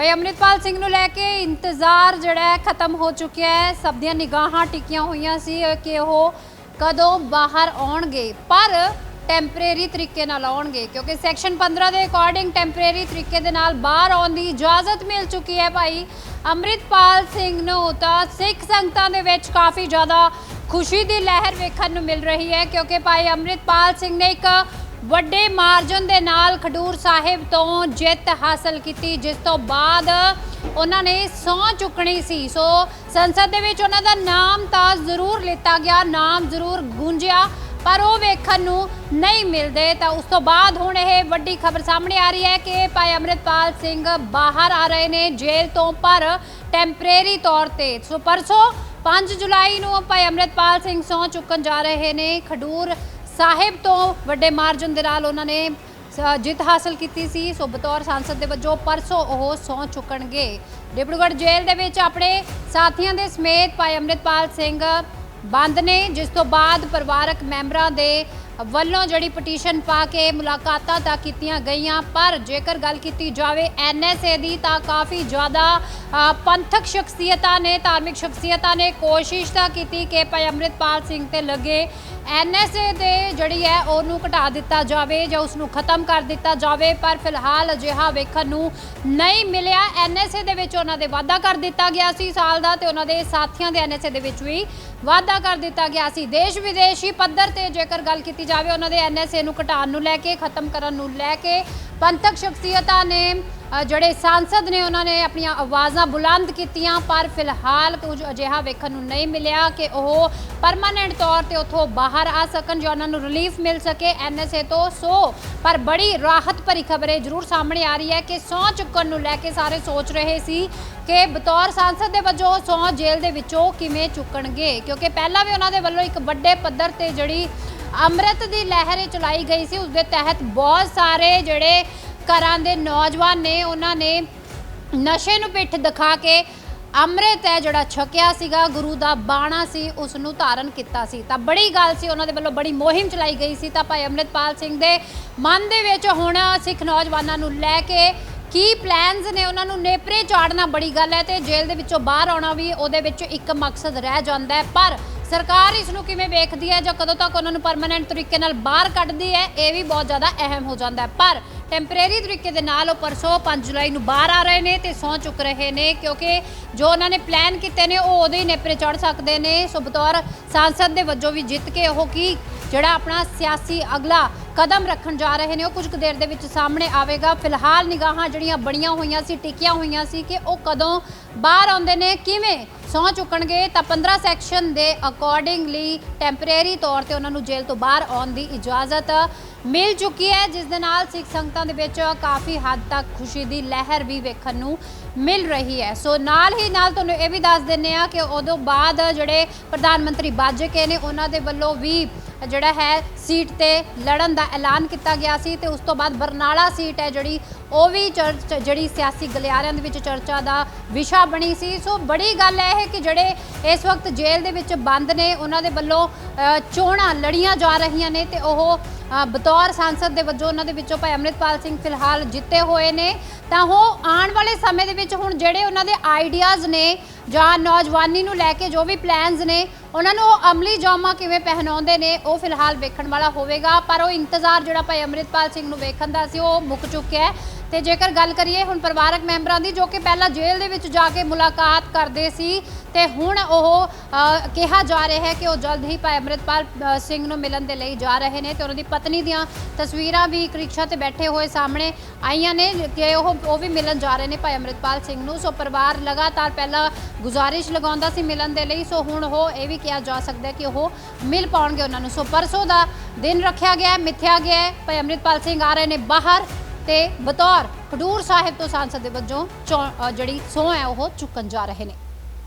ਭਾਈ ਅੰਮ੍ਰਿਤਪਾਲ ਸਿੰਘ ਨੂੰ ਲੈ ਕੇ ਇੰਤਜ਼ਾਰ ਜਿਹੜਾ ਖਤਮ ਹੋ ਚੁੱਕਿਆ ਹੈ। ਸਭ ਦੀਆਂ ਨਿਗਾਹਾਂ ਟਿਕੀਆਂ ਹੋਈਆਂ ਸੀ ਕਿ ਉਹ ਕਦੋਂ ਬਾਹਰ ਆਉਣਗੇ, ਪਰ ਟੈਂਪਰੇਰੀ ਤਰੀਕੇ ਨਾਲ ਆਉਣਗੇ, ਕਿਉਂਕਿ ਸੈਕਸ਼ਨ 15 ਦੇ ਅਕੋਰਡਿੰਗ ਟੈਂਪਰੇਰੀ ਤਰੀਕੇ ਦੇ ਨਾਲ ਬਾਹਰ ਆਉਣ ਦੀ ਇਜਾਜ਼ਤ ਮਿਲ ਚੁੱਕੀ ਹੈ ਭਾਈ ਅੰਮ੍ਰਿਤਪਾਲ ਸਿੰਘ ਨੂੰ। ਤਾਂ ਸਿੱਖ ਸੰਗਤਾਂ ਦੇ ਵਿੱਚ ਕਾਫੀ ਜ਼ਿਆਦਾ ਖੁਸ਼ੀ ਦੀ ਲਹਿਰ ਵੇਖਣ ਨੂੰ ਮਿਲ ਰਹੀ ਹੈ, ਕਿਉਂਕਿ ਭਾਈ ਅੰਮ੍ਰਿਤਪਾਲ ਸਿੰਘ ਨੇ ਇੱਕ ਵੱਡੇ ਮਾਰਜਨ ਦੇ ਨਾਲ ਖਡੂਰ ਸਾਹਿਬ ਤੋਂ ਜਿੱਤ ਹਾਸਲ ਕੀਤੀ, ਜਿਸ ਤੋਂ ਬਾਅਦ ਉਹਨਾਂ ਨੇ ਸਹੁੰ ਚੁੱਕਣੀ ਸੀ। ਸੋ ਸੰਸਦ ਦੇ ਵਿੱਚ ਉਹਨਾਂ ਦਾ ਨਾਮ ਤਾਂ ਜ਼ਰੂਰ ਲਿੱਤਾ ਗਿਆ, ਨਾਮ ਜ਼ਰੂਰ ਗੂੰਜਿਆ, ਪਰ ਉਹ ਵੇਖਣ ਨੂੰ ਨਹੀਂ ਮਿਲਦੇ। ਤਾਂ ਉਸ ਤੋਂ ਬਾਅਦ ਹੁਣ ਇਹ ਵੱਡੀ ਖਬਰ ਸਾਹਮਣੇ ਆ ਰਹੀ ਹੈ ਕਿ ਭਾਈ ਅੰਮ੍ਰਿਤਪਾਲ ਸਿੰਘ ਬਾਹਰ ਆ ਰਹੇ ਨੇ ਜੇਲ੍ਹ ਤੋਂ, ਪਰ ਟੈਂਪਰੇਰੀ ਤੌਰ ਤੇ। ਸੋ ਪਰਸੋਂ 5 ਜੁਲਾਈ ਨੂੰ ਭਾਈ ਅੰਮ੍ਰਿਤਪਾਲ ਸਿੰਘ ਸਹੁੰ ਚੁੱਕਣ ਜਾ ਰਹੇ ਨੇ। ਖਡੂਰ ਸਾਹਿਬ ਤੋਂ ਵੱਡੇ ਮਾਰਜਨ ਦੇ ਨਾਲ ਉਹਨਾਂ ਨੇ ਸ- ਜਿੱਤ ਹਾਸਲ ਕੀਤੀ ਸੀ। ਸੋ ਬਤੌਰ ਸੰਸਦ ਦੇ ਵਜੋਂ ਪਰਸੋਂ ਉਹ ਸਹੁੰ ਚੁੱਕਣਗੇ। ਡਿਬਰੂਗੜ੍ਹ ਜੇਲ੍ਹ ਦੇ ਵਿੱਚ ਆਪਣੇ ਸਾਥੀਆਂ ਦੇ ਸਮੇਤ ਭਾਈ ਅੰਮ੍ਰਿਤਪਾਲ ਸਿੰਘ ਬੰਦ ਨੇ, ਜਿਸ ਤੋਂ ਬਾਅਦ ਪਰਿਵਾਰਕ ਮੈਂਬਰਾਂ ਦੇ ਵੱਲੋਂ ਜਿਹੜੀ ਪਟੀਸ਼ਨ ਪਾ ਕੇ ਮੁਲਾਕਾਤਾਂ ਤਾਂ ਕੀਤੀਆਂ ਗਈਆਂ, ਪਰ ਜੇਕਰ ਗੱਲ ਕੀਤੀ ਜਾਵੇ ਐਨਐਸਏ ਦੀ ਤਾਂ ਕਾਫੀ ਜ਼ਿਆਦਾ ਪੰਥਕ ਸ਼ਖਸੀਅਤਾਂ ਨੇ, ਧਾਰਮਿਕ ਸ਼ਖਸੀਅਤਾਂ ਨੇ ਕੋਸ਼ਿਸ਼ ਤਾਂ ਕੀਤੀ ਕਿ ਭਾਈ ਅੰਮ੍ਰਿਤਪਾਲ ਸਿੰਘ ਤੇ ਲੱਗੇ ਐਨਐਸਏ ਦੇ ਜਿਹੜੀ ਹੈ ਉਹਨੂੰ ਘਟਾ ਦਿੱਤਾ ਜਾਵੇ ਜਾਂ ਉਸ ਨੂੰ ਖਤਮ ਕਰ ਦਿੱਤਾ ਜਾਵੇ, ਪਰ ਫਿਲਹਾਲ ਅਜਿਹਾ ਵੇਖਣ ਨੂੰ ਨਹੀਂ ਮਿਲਿਆ। ਐਨਐਸਏ ਦੇ ਵਿੱਚ ਉਹਨਾਂ ਦੇ ਵਾਅਦਾ ਕਰ ਦਿੱਤਾ ਗਿਆ ਸੀ ਸਾਲ ਦਾ ਤੇ ਉਹਨਾਂ ਦੇ ਸਾਥੀਆਂ ਦੇ ਐਨਐਸਏ ਦੇ ਵਿੱਚ ਵੀ ਵਾਅਦਾ ਕਰ ਦਿੱਤਾ ਗਿਆ ਸੀ। ਦੇਸ਼ ਵਿਦੇਸ਼ੀ ਪੱਧਰ ਤੇ ਜੇਕਰ ਗੱਲ ਕੀਤੀ ਜਾਵੇ, ਉਹਨਾਂ ਦੇ ਐਨਐਸਏ ਨੂੰ ਘਟਾਉਣ ਨੂੰ ਲੈ ਕੇ, ਖਤਮ ਕਰਨ ਨੂੰ ਲੈ ਕੇ ਪੰਥਕ ਸ਼ਖਸੀਅਤਾਂ ਨੇ ਜਿਹੜੇ ਸਾਂਸਦ ਨੇ, ਉਹਨਾਂ ਨੇ ਆਪਣੀਆਂ ਆਵਾਜ਼ਾਂ ਬੁਲੰਦ ਕੀਤੀਆਂ, ਪਰ ਫਿਲਹਾਲ ਕੁਝ ਅਜਿਹਾ ਵੇਖਣ ਨੂੰ ਨਹੀਂ ਮਿਲਿਆ ਕਿ ਉਹ ਪਰਮਾਨੈਂਟ ਤੌਰ ਤੇ ਉੱਥੋਂ ਬਾਹਰ ਆ ਸਕਣ ਜਾਂ ਉਹਨਾਂ ਨੂੰ ਰਿਲੀਫ ਮਿਲ ਸਕੇ ਐਨਐਸਏ ਤੋਂ। ਸੋ, ਪਰ ਬੜੀ ਰਾਹਤ ਭਰੀ ਖਬਰ ਇਹ ਜ਼ਰੂਰ ਸਾਹਮਣੇ ਆ ਰਹੀ ਹੈ ਕਿ ਸਹੁੰ ਚੁੱਕਣ ਨੂੰ ਲੈ ਕੇ ਸਾਰੇ ਸੋਚ ਰਹੇ ਸੀ ਕਿ ਬਤੌਰ ਸਾਂਸਦ ਦੇ ਵਜੋਂ ਸਹੁੰ ਜੇਲ੍ਹ ਦੇ ਵਿੱਚੋਂ ਕਿਵੇਂ ਚੁੱਕਣਗੇ। ਕਿਉਂਕਿ ਪਹਿਲਾਂ ਵੀ ਉਹਨਾਂ ਦੇ ਵੱਲੋਂ ਇੱਕ ਵੱਡੇ ਪੱਧਰ ਤੇ ਜਿਹੜੀ ਅੰਮ੍ਰਿਤ ਦੀ ਲਹਿਰ ਚਲਾਈ ਗਈ ਸੀ, ਉਸ ਦੇ ਤਹਿਤ ਬਹੁਤ ਸਾਰੇ ਜਿਹੜੇ ਘਰਾਂ ਦੇ ਨੌਜਵਾਨ ਨੇ, ਉਹਨਾਂ ਨੇ ਨਸ਼ੇ ਨੂੰ ਪਿੱਠ ਦਿਖਾ ਕੇ ਅੰਮ੍ਰਿਤ ਹੈ ਜਿਹੜਾ ਛਕਿਆ ਸੀਗਾ, ਗੁਰੂ ਦਾ ਬਾਣਾ ਸੀ ਉਸ ਨੂੰ ਧਾਰਨ ਕੀਤਾ ਸੀ। ਤਾਂ ਬੜੀ ਗੱਲ ਸੀ, ਉਹਨਾਂ ਦੇ ਵੱਲੋਂ ਬੜੀ ਮੁਹਿੰਮ ਚਲਾਈ ਗਈ ਸੀ। ਤਾਂ ਭਾਈ ਅੰਮ੍ਰਿਤਪਾਲ ਸਿੰਘ ਦੇ ਮਨ ਦੇ ਵਿੱਚ ਹੁਣ ਸਿੱਖ ਨੌਜਵਾਨਾਂ ਨੂੰ ਲੈ ਕੇ ਕੀ ਪਲਾਨਸ ਨੇ? ਉਹਨਾਂ ਨੂੰ ਨੇਪਰੇ ਚਾੜਨਾ ਬੜੀ ਗੱਲ ਹੈ ਤੇ ਜੇਲ੍ਹ ਦੇ ਵਿੱਚੋਂ ਬਾਹਰ ਆਉਣਾ ਵੀ ਉਹਦੇ ਵਿੱਚ ਇੱਕ ਮਕਸਦ ਰਹਿ ਜਾਂਦਾ ਹੈ। ਪਰ ਸਰਕਾਰ ਇਸ ਨੂੰ ਕਿਵੇਂ ਵੇਖਦੀ ਹੈ ਜਾਂ ਕਦੋਂ ਤੱਕ ਉਹਨਾਂ ਨੂੰ ਪਰਮਨੈਂਟ ਤਰੀਕੇ ਨਾਲ ਬਾਹਰ ਕੱਢਦੀ ਹੈ, ਇਹ ਵੀ ਬਹੁਤ ਜ਼ਿਆਦਾ ਅਹਿਮ ਹੋ ਜਾਂਦਾ ਹੈ। ਪਰ ਟੈਂਪਰੇਰੀ ਤਰੀਕੇ ਦੇ ਨਾਲ ਉਹ ਪਰਸੋਂ 5 ਜੁਲਾਈ ਨੂੰ ਬਾਹਰ ਆ ਰਹੇ ਨੇ ਤੇ ਸਹੁੰ ਚੁੱਕ ਰਹੇ ਨੇ, ਕਿਉਂਕਿ ਜੋ ਉਹਨਾਂ ਨੇ ਪਲਾਨ ਕੀਤੇ ਨੇ, ਉਹ ਉਦੋਂ ਹੀ ਨੇਪਰੇ ਚੜ ਸਕਦੇ ਨੇ। ਸੋ ਬਤੌਰ ਸਾਂਸਦ ਦੇ ਵਜੋਂ ਵੀ ਜਿੱਤ ਕੇ ਉਹ ਕੀ, ਜਿਹੜਾ ਆਪਣਾ ਸਿਆਸੀ ਅਗਲਾ ਕਦਮ ਰੱਖਣ ਜਾ ਰਹੇ ਨੇ, ਉਹ ਕੁਝ ਕੁ ਦੇਰ ਦੇ ਵਿੱਚ ਸਾਹਮਣੇ ਆਵੇਗਾ। ਫਿਲਹਾਲ ਨਿਗਾਹਾਂ ਜਿਹੜੀਆਂ ਬਣੀਆਂ ਹੋਈਆਂ ਸੀ, ਟਿਕੀਆਂ ਹੋਈਆਂ ਸੀ ਕਿ ਉਹ ਕਦੋਂ ਬਾਹਰ ਆਉਂਦੇ ਨੇ, ਕਿਵੇਂ ਸਹੁੰ ਚੁੱਕਣਗੇ, ਤਾਂ 15 ਸੈਕਸ਼ਨ ਦੇ ਅਕੋਰਡਿੰਗਲੀ ਟੈਂਪਰੇਰੀ ਤੌਰ ਤੇ ਉਹਨਾਂ ਨੂੰ ਜੇਲ੍ਹ ਤੋਂ ਬਾਹਰ ਆਉਣ ਦੀ ਇਜਾਜ਼ਤ ਮਿਲ ਚੁੱਕੀ ਹੈ, ਜਿਸ ਦੇ ਨਾਲ ਸਿੱਖ ਸੰਗਤਾਂ ਦੇ ਵਿੱਚ ਕਾਫੀ ਹੱਦ ਤੱਕ ਖੁਸ਼ੀ ਦੀ ਲਹਿਰ ਵੀ ਵੇਖਣ ਨੂੰ ਮਿਲ ਰਹੀ ਹੈ। ਸੋ ਨਾਲ ਹੀ ਨਾਲ ਤੁਹਾਨੂੰ ਇਹ ਵੀ ਦੱਸ ਦਿੰਨੇ ਆ ਕਿ ਉਦੋਂ ਬਾਅਦ ਜਿਹੜੇ ਪ੍ਰਧਾਨ ਮੰਤਰੀ ਬਾਜਕੇ ਨੇ, ਉਹਨਾਂ ਦੇ ਵੱਲੋਂ ਵੀ ਜਿਹੜਾ ਹੈ, ਸੀਟ ਤੇ ਲੜਨ ਦਾ ਐਲਾਨ ਕੀਤਾ ਗਿਆ ਸੀ ਤੇ ਉਸ ਤੋਂ ਬਾਅਦ ਬਰਨਾਲਾ ਸੀਟ ਹੈ ਜਿਹੜੀ, ਉਹ ਵੀ ਚਰਚ, ਜਿਹੜੀ ਸਿਆਸੀ ਗਲਿਆਰਿਆਂ ਦੇ ਵਿੱਚ ਚਰਚਾ ਦਾ ਵਿਸ਼ਾ ਬਣੀ ਸੀ। ਸੋ ਬੜੀ ਗੱਲ ਇਹ ਕਿ ਜਿਹੜੇ ਇਸ ਵਕਤ ਜੇਲ੍ਹ ਦੇ ਵਿੱਚ ਬੰਦ ਨੇ, ਉਹਨਾਂ ਦੇ ਵੱਲੋਂ ਚੋਣਾਂ ਲੜੀਆਂ ਜਾ ਰਹੀਆਂ ਨੇ ਤੇ ਉਹ ਬਤੌਰ ਸੰਸਦ ਦੇ ਵਜੋਂ ਉਹਨਾਂ ਦੇ ਵਿੱਚੋਂ ਭਾਈ ਅੰਮ੍ਰਿਤਪਾਲ ਸਿੰਘ ਫਿਲਹਾਲ ਜਿੱਤੇ ਹੋਏ ਨੇ। ਤਾਂ ਉਹ ਆਉਣ ਵਾਲੇ ਸਮੇਂ ਦੇ ਵਿੱਚ ਹੁਣ ਜਿਹੜੇ ਉਹਨਾਂ ਦੇ ਆਈਡੀਆਜ਼ ਨੇ ਜਾਂ ਨੌਜਵਾਨੀ ਨੂੰ ਲੈ ਕੇ ਜੋ ਵੀ ਪਲਾਨਸ ਨੇ ਉਹਨਾਂ ਨੂੰ ਉਹ ਅਮਲੀ ਜਾਮਾ ਕਿਵੇਂ ਪਹਿਨਾਉਂਦੇ ਨੇ, ਉਹ ਫਿਲਹਾਲ ਵੇਖਣ ਵਾਲਾ ਹੋਵੇਗਾ, ਪਰ ਉਹ ਇੰਤਜ਼ਾਰ ਜਿਹੜਾ ਭਾਈ ਅੰਮ੍ਰਿਤਪਾਲ ਸਿੰਘ ਨੂੰ ਵੇਖਣ ਦਾ ਸੀ, ਉਹ ਮੁੱਕ ਚੁੱਕਿਆ ਹੈ। ਤੇ ਜੇਕਰ ਗੱਲ ਕਰੀਏ ਹੁਣ ਪਰਿਵਾਰਕ ਮੈਂਬਰਾਂ ਦੀ, ਜੋ ਕਿ ਪਹਿਲਾਂ ਜੇਲ੍ਹ ਦੇ ਵਿੱਚ ਜਾ ਕੇ ਮੁਲਾਕਾਤ ਕਰਦੇ ਸੀ, ਤੇ ਹੁਣ ਉਹ ਕਿਹਾ ਜਾ ਰਿਹਾ ਹੈ ਕਿ ਉਹ ਜਲਦ ਹੀ ਭਾਈ ਅੰਮ੍ਰਿਤਪਾਲ ਸਿੰਘ ਨੂੰ ਮਿਲਣ ਦੇ ਲਈ ਜਾ ਰਹੇ ਨੇ ਤੇ ਉਹਨਾਂ ਦੀ ਪਤਨੀ ਦੀਆਂ ਤਸਵੀਰਾਂ ਵੀ ਇੱਕ ਰਿਕਸ਼ਾ ਤੇ ਬੈਠੇ ਹੋਏ ਸਾਹਮਣੇ ਆਈਆਂ ਨੇ, ਕਿ ਉਹ ਉਹ ਵੀ ਮਿਲਣ ਜਾ ਰਹੇ ਨੇ ਭਾਈ ਅੰਮ੍ਰਿਤਪਾਲ ਸਿੰਘ ਨੂੰ। ਸੋ ਪਰਿਵਾਰ ਲਗਾਤਾਰ ਪਹਿਲਾਂ ਗੁਜ਼ਾਰਿਸ਼ ਲਗਾਉਂਦਾ ਸੀ ਮਿਲਣ ਦੇ ਲਈ, ਸੋ ਹੁਣ ਉਹ ਇਹ ਵੀ ਕਿਹਾ ਜਾ ਸਕਦਾ ਕਿ ਉਹ ਮਿਲ ਪਾਉਣਗੇ ਉਹਨਾਂ ਨੂੰ। ਸੋ ਪਰਸੋਂ ਦਾ ਦਿਨ ਰੱਖਿਆ ਗਿਆ ਹੈ, ਮਿੱਥਿਆ ਗਿਆ ਹੈ, ਭਾਈ ਅੰਮ੍ਰਿਤਪਾਲ ਸਿੰਘ ਆ ਰਹੇ ਨੇ ਬਾਹਰ। ਤੇ ਬਤੌਰ ਖਡੂਰ ਸਾਹਿਬ ਤੋਂ ਸਾਂਸਦ ਦੇ ਵਜੋਂ ਚੋਣ- ਜਿਹੜੀ ਸਹੁੰ ਹੈ, ਉਹ ਚੁੱਕਣ ਜਾ ਰਹੇ ਨੇ।